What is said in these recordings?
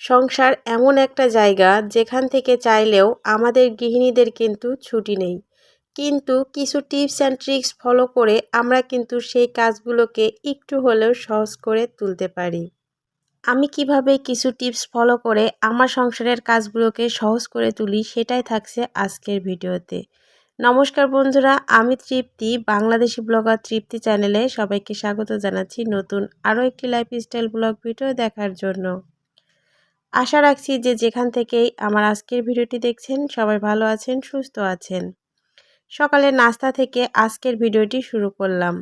সংসার এমন একটা জায়গা যেখান থেকে চাইলেও আমাদের গৃহিণীদের কিন্তু ছুটি নেই। কিন্তু কিছু টিপস অ্যান্ড ট্রিক্স ফলো করে আমরা কিন্তু সেই কাজগুলোকে একটু হলেও সহজ করে তুলতে পারি। আমি কীভাবে কিছু টিপস ফলো করে আমার সংসারের কাজগুলোকে সহজ করে তুলি সেটাই থাকছে আজকের ভিডিওতে। নমস্কার বন্ধুরা, আমি তৃপ্তি, বাংলাদেশি ব্লগার তৃপ্তি চ্যানেলে সবাইকে স্বাগত জানাচ্ছি নতুন আরও একটি লাইফস্টাইল ব্লগ ভিডিও দেখার জন্য। আশা রাখছি যে যেখান থেকেই আমার আজকের ভিডিওটি দেখছেন, সবাই ভালো আছেন, সুস্থ আছেন। সকালে নাস্তা থেকে আজকের ভিডিওটি শুরু করলাম।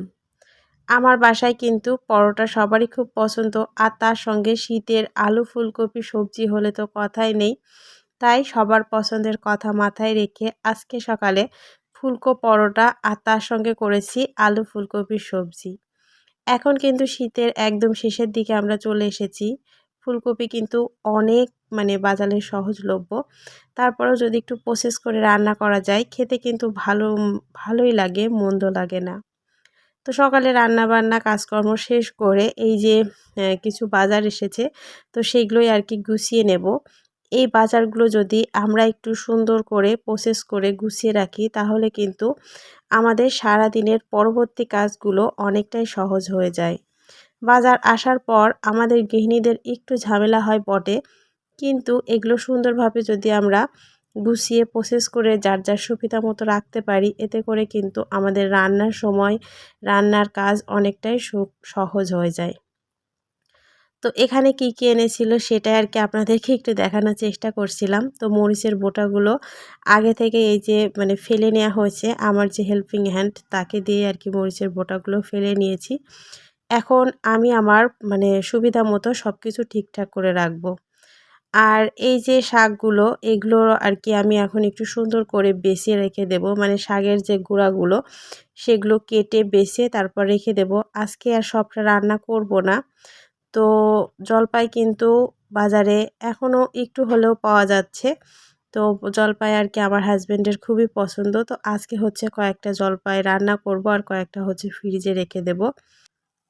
আমার বাসায় কিন্তু পরোটা সবারই খুব পছন্দ, আর তার সঙ্গে শীতের আলু ফুলকপি সবজি হলে তো কথাই নেই। তাই সবার পছন্দের কথা মাথায় রেখে আজকে সকালে ফুলকো পরোটা আর তার সঙ্গে করেছি আলু ফুলকপির সবজি। এখন কিন্তু শীতের একদম শেষের দিকে আমরা চলে এসেছি। ফুলকপি কিন্তু অনেক মানে বাজারে সহজলভ্য। তারপরেও যদি একটু প্রসেস করে রান্না করা যায়, খেতে কিন্তু ভালো, ভালোই লাগে, মন্দ লাগে না। তো সকালে রান্না বান্না কাজকর্ম শেষ করে এই যে কিছু বাজার এসেছে, তো সেইগুলোই আর কি গুছিয়ে নেব। এই বাজারগুলো যদি আমরা একটু সুন্দর করে প্রসেস করে গুছিয়ে রাখি, তাহলে কিন্তু আমাদের সারা দিনের পরবর্তী কাজগুলো অনেকটাই সহজ হয়ে যায়। বাজার আসার পর আমাদের গৃহিণীদের একটু ঝামেলা হয় বটে। কিন্তু এগুলো সুন্দরভাবে যদি আমরা গুছিয়ে প্রসেস করে যার যার সুবিধা মতো রাখতে পারি, এতে করে কিন্তু আমাদের রান্নার সময়, রান্নার কাজ অনেকটাই সহজ হয়ে যায়। তো এখানে কি কি এনেছিল সেটাই আর কি আপনাদেরকে একটু দেখানোর চেষ্টা করছিলাম। তো মরিচের বোটাগুলো আগে থেকে এই যে মানে ফেলে নেওয়া হয়েছে, আমার যে হেল্পিং হ্যান্ড তাকে দিয়ে আর কি মরিচের বোটাগুলো ফেলে নিয়েছি। এখন আমি আমার মানে সুবিধা মতো সব কিছু ঠিকঠাক করে রাখব। আর এই যে শাকগুলো, এগুলো আর কি আমি এখন একটু সুন্দর করে বেছে রেখে দেব। মানে শাকের যে গুঁড়াগুলো, সেগুলো কেটে বেছে তারপর রেখে দেব। আজকে আর সবটা রান্না করব না। তো জলপাই কিন্তু বাজারে এখনও একটু হলেও পাওয়া যাচ্ছে। তো জলপাই আর কি আমার হাজব্যান্ডের খুবই পছন্দ। তো আজকে হচ্ছে কয়েকটা জলপাই রান্না করব আর কয়েকটা হচ্ছে ফ্রিজে রেখে দেব।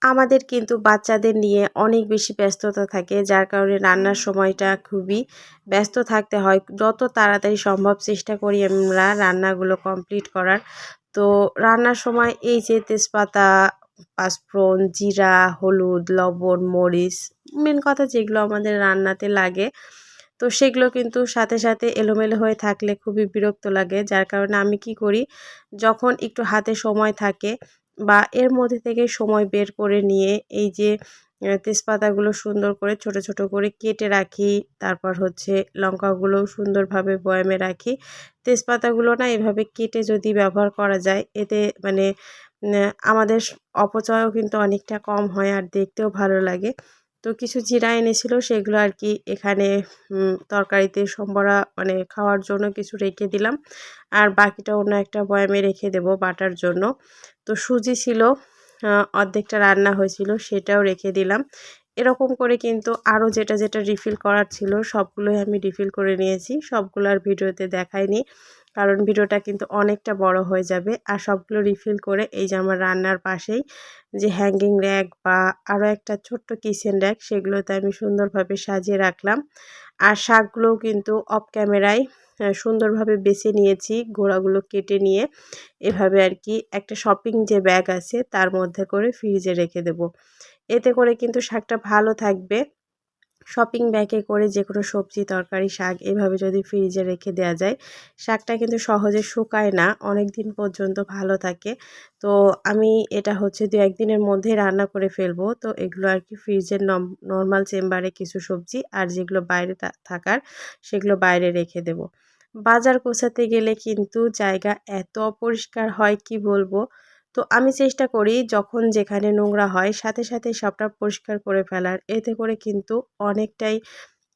আমাদের কিন্তু বাচ্চাদের নিয়ে অনেক বেশি ব্যস্ততা থাকে যার কারণে রান্নার সময়টা খুবই ব্যস্ত থাকতে হয়। যত তাড়াতাড়ি সম্ভব চেষ্টা করি আমরা রান্নাগুলো কমপ্লিট করার। তো রান্নার সময় এই যে তেজপাতা পাঁচফোড়ন জিরা হলুদ লবণ মরিচ মেন কথা যেগুলো আমাদের রান্নাতে লাগে তো সেগুলো কিন্তু সাথে সাথে এলোমেলো হয়ে থাকলে খুবই বিরক্ত লাগে। যার কারণে আমি কি করি যখন একটু হাতে সময় থাকে বা এর মধ্যে থেকে সময় বের করে নিয়ে এই যে তেজপাতাগুলো সুন্দর করে ছোট ছোট করে কেটে রাখি। তারপর হচ্ছে লঙ্কাগুলো সুন্দরভাবে বয়ামে রাখি। তেজপাতাগুলো না এভাবে কেটে যদি ব্যবহার করা যায়, এতে মানে আমাদের অপচয়ও কিন্তু অনেকটা কম হয় আর দেখতেও ভালো লাগে। তো কিছু জিরা এনেছিল, সেগুলো আর কি এখানে তরকারিতে সম্বরা মানে খাওয়ার জন্য কিছু রেখে দিলাম। আর বাকিটা অন্য একটা বয়ামে রেখে দেব বাটার জন্য। তো সুজি ছিল অর্ধেকটা রান্না হয়েছিল, সেটাও রেখে দিলাম। এরকম করে কিন্তু আরও যেটা যেটা রিফিল করার ছিল, সবগুলোই আমি রিফিল করে নিয়েছি। সবগুলো আর ভিডিওতে দেখাইনি। কারণ ভিডিওটা কিন্তু অনেকটা বড় হয়ে যাবে। আর সবগুলো রিফিল করে এই যে আমার রান্নার পাশেই যে হ্যাঙ্গিং র্যাক বা আরও একটা ছোট্ট কিচেন র্যাক সেগুলোতে আমি সুন্দরভাবে সাজিয়ে রাখলাম। আর শাকগুলোও কিন্তু অফ ক্যামেরায় সুন্দরভাবে বেছে নিয়েছি, গোড়াগুলো কেটে নিয়ে এভাবে আর কি একটা শপিং যে ব্যাগ আছে তার মধ্যে করে ফ্রিজে রেখে দেব। এতে করে কিন্তু শাকটা ভালো থাকবে। শপিং ব্যাগে করে যে কোনো সবজি, তরকারি, শাক এভাবে যদি ফ্রিজে রেখে দেওয়া যায়, শাকটা কিন্তু সহজে শুকায় না অনেক দিন পর্যন্ত ভালো থাকে। তো আমি এটা হচ্ছে দু একদিনের মধ্যে রান্না করে ফেলব। তো এগুলো আর কি ফ্রিজের নর্মাল চেম্বারে কিছু সবজি আর যেগুলো বাইরে থাকার সেগুলো বাইরে রেখে দেব। বাজার কোষাতে গেলে কিন্তু জায়গা এত অপরিষ্কার হয়, কি বলব? তো আমি চেষ্টা করি যখন যেখানে নোংরা হয় সাথে সাথে সবটা পরিষ্কার করে ফেলার। এতে করে কিন্তু অনেকটাই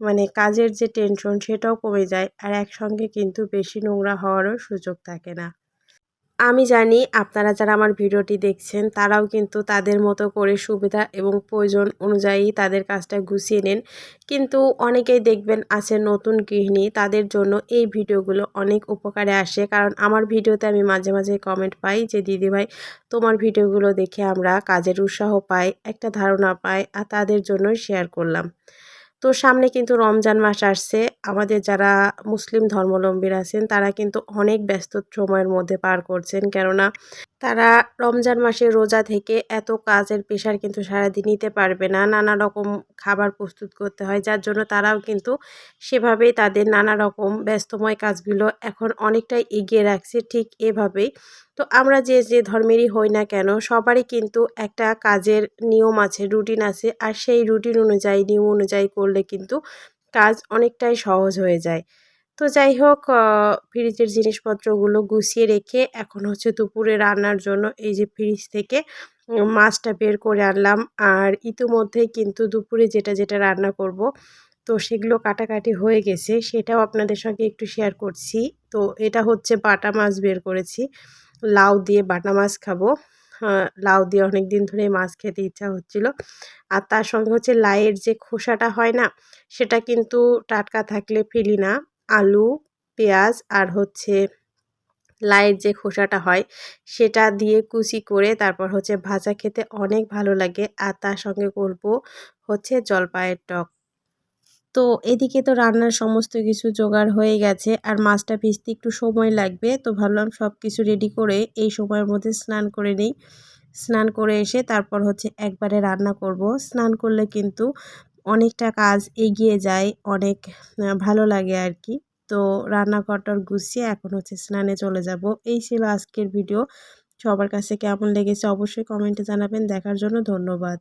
মানে কাজের যে টেনশন সেটাও কমে যায় আর একসঙ্গে কিন্তু বেশি নোংরা হওয়ারও সুযোগ থাকে না। আমি জানি আপনারা যারা আমার ভিডিওটি দেখছেন, তারাও কিন্তু তাদের মতো করে সুবিধা এবং প্রয়োজন অনুযায়ী তাদের কাজটা গুছিয়ে নেন। কিন্তু অনেকেই দেখবেন আছে নতুন গৃহিণী, তাদের জন্য এই ভিডিওগুলো অনেক উপকারে আসে। কারণ আমার ভিডিওতে আমি মাঝে মাঝে কমেন্ট পাই যে, দিদিভাই, তোমার ভিডিওগুলো দেখে আমরা কাজের উৎসাহ পাই, একটা ধারণা পাই, আর তাদের জন্যই শেয়ার করলাম। তো সামনে কিন্তু রমজান মাস আসছে। আমাদের যারা মুসলিম ধর্মাবলম্বীরা আছেন, তারা কিন্তু অনেক ব্যস্ত সময়ের মধ্যে পার করছেন। কেননা তারা রমজান মাসে রোজা থেকে এত কাজের পেশার কিন্তু সারাদিন নিতে পারবে না। নানা রকম খাবার প্রস্তুত করতে হয়, যার জন্য তারাও কিন্তু সেভাবেই তাদের নানা রকম ব্যস্তময় কাজগুলো এখন অনেকটাই এগিয়ে রাখছে। ঠিক এভাবেই তো আমরা যে যে ধর্মেরই হই না কেন, সবারই কিন্তু একটা কাজের নিয়ম আছে রুটিন আছে। আর সেই রুটিন অনুযায়ী, নিয়ম অনুযায়ী করলে কিন্তু কাজ অনেকটাই সহজ হয়ে যায়। তো যাই হোক ফ্রিজের জিনিসপত্রগুলো গুছিয়ে রেখে এখন হচ্ছে দুপুরে রান্নার জন্য এই যে ফ্রিজ থেকে মাছটা বের করে আনলাম। আর ইতিমধ্যেই কিন্তু দুপুরে যেটা যেটা রান্না করব তো সেগুলো কাটাকাটি হয়ে গেছে, সেটাও আপনাদের সঙ্গে একটু শেয়ার করছি। তো এটা হচ্ছে বাটা মাছ বের করেছি, লাউ দিয়ে বাটা মাছ খাব। লাউ দিয়ে অনেক দিন ধরে মাছ খেতে ইচ্ছা হচ্ছিল। আর তার সঙ্গে হচ্ছে লাইয়ের যে খোসাটা হয় না, সেটা কিন্তু টাটকা থাকলে ফেলি না। আলু, পেঁয়াজ আর হচ্ছে লাইয়ের যে খোসাটা হয়, সেটা দিয়ে কুচি করে তারপর হচ্ছে ভাজা খেতে অনেক ভালো লাগে। আর তার সঙ্গে করব হচ্ছে জলপাইয়ের টক। তো এদিকে তো রান্নার সমস্ত কিছু জোগাড় হয়ে গেছে আর মাছটা ভিজতে একটু সময় লাগবে। তো ভাবলাম সব কিছু রেডি করে এই সময়ের মধ্যে স্নান করে নিই। স্নান করে এসে তারপর হচ্ছে একবারে রান্না করব। স্নান করলে কিন্তু অনেকটা কাজ এগিয়ে যায়, অনেক ভালো লাগে আর কি। তো রান্নাঘরটার গুছিয়ে এখন হচ্ছে স্নানে চলে যাব। এই ছিল আজকের ভিডিও সবার কাছে কেমন লেগেছে অবশ্যই কমেন্টে জানাবেন। দেখার জন্য ধন্যবাদ।